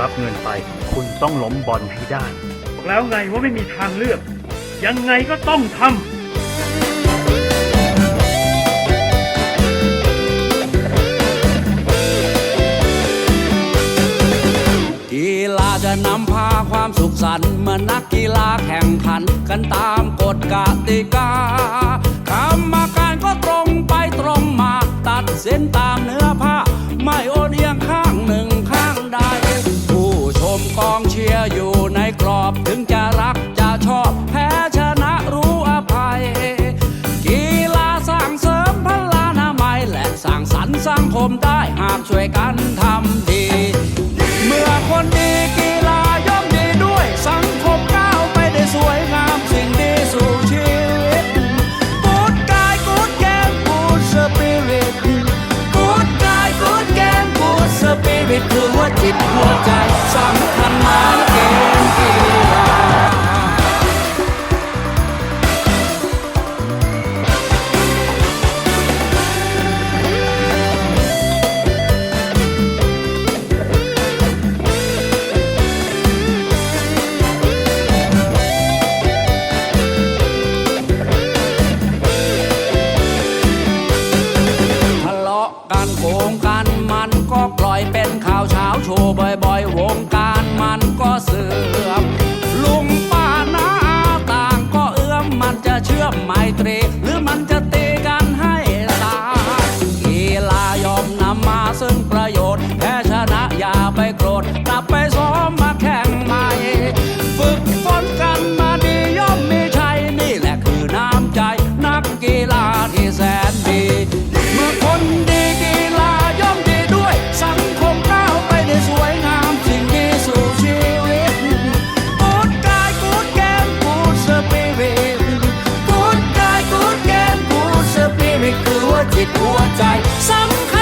รับเงินไป คุณต้องล้มบอลให้ได้บอกแล้วไงว่าไม่มีทางเลือก ยังไงก็ต้องทำ จะนำพาความสุขสันต์เมื่อนักกีฬาแข่งขันกันตามกฎกติกากรรมการก็ตรงไปตรงมา ตัดเสินตามเนื้อผ้า ไม่โอนเอียงข้างหนึ่งข้างใด ผู้ชมกองเชียร์อยู่ในกรอบถึงจะรักจะชอบแพ้ชนะรู้อภัย กีฬาสร้างเสริมพลานามัยและสร้างสรรค์สังคมได้หากช่วยกันทำดี สปิริตคือหัวจิตหัวใจสำคัญาวเช้าโชว์บ่อยๆ วงการมันก็เสื่อมลุงป้าน้าอาต่างก็เอื้อมมันจะเชื่อมไมตรี หรือมันจะตี วิตหัวใจสำคัญ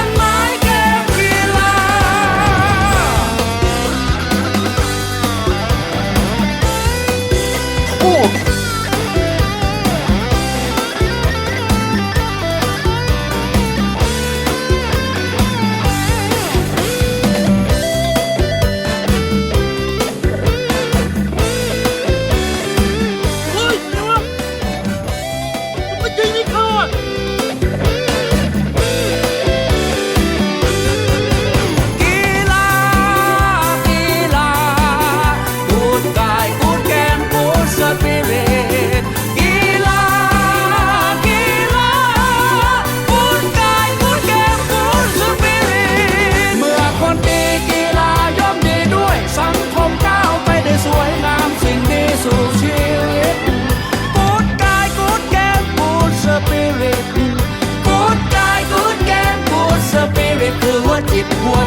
กา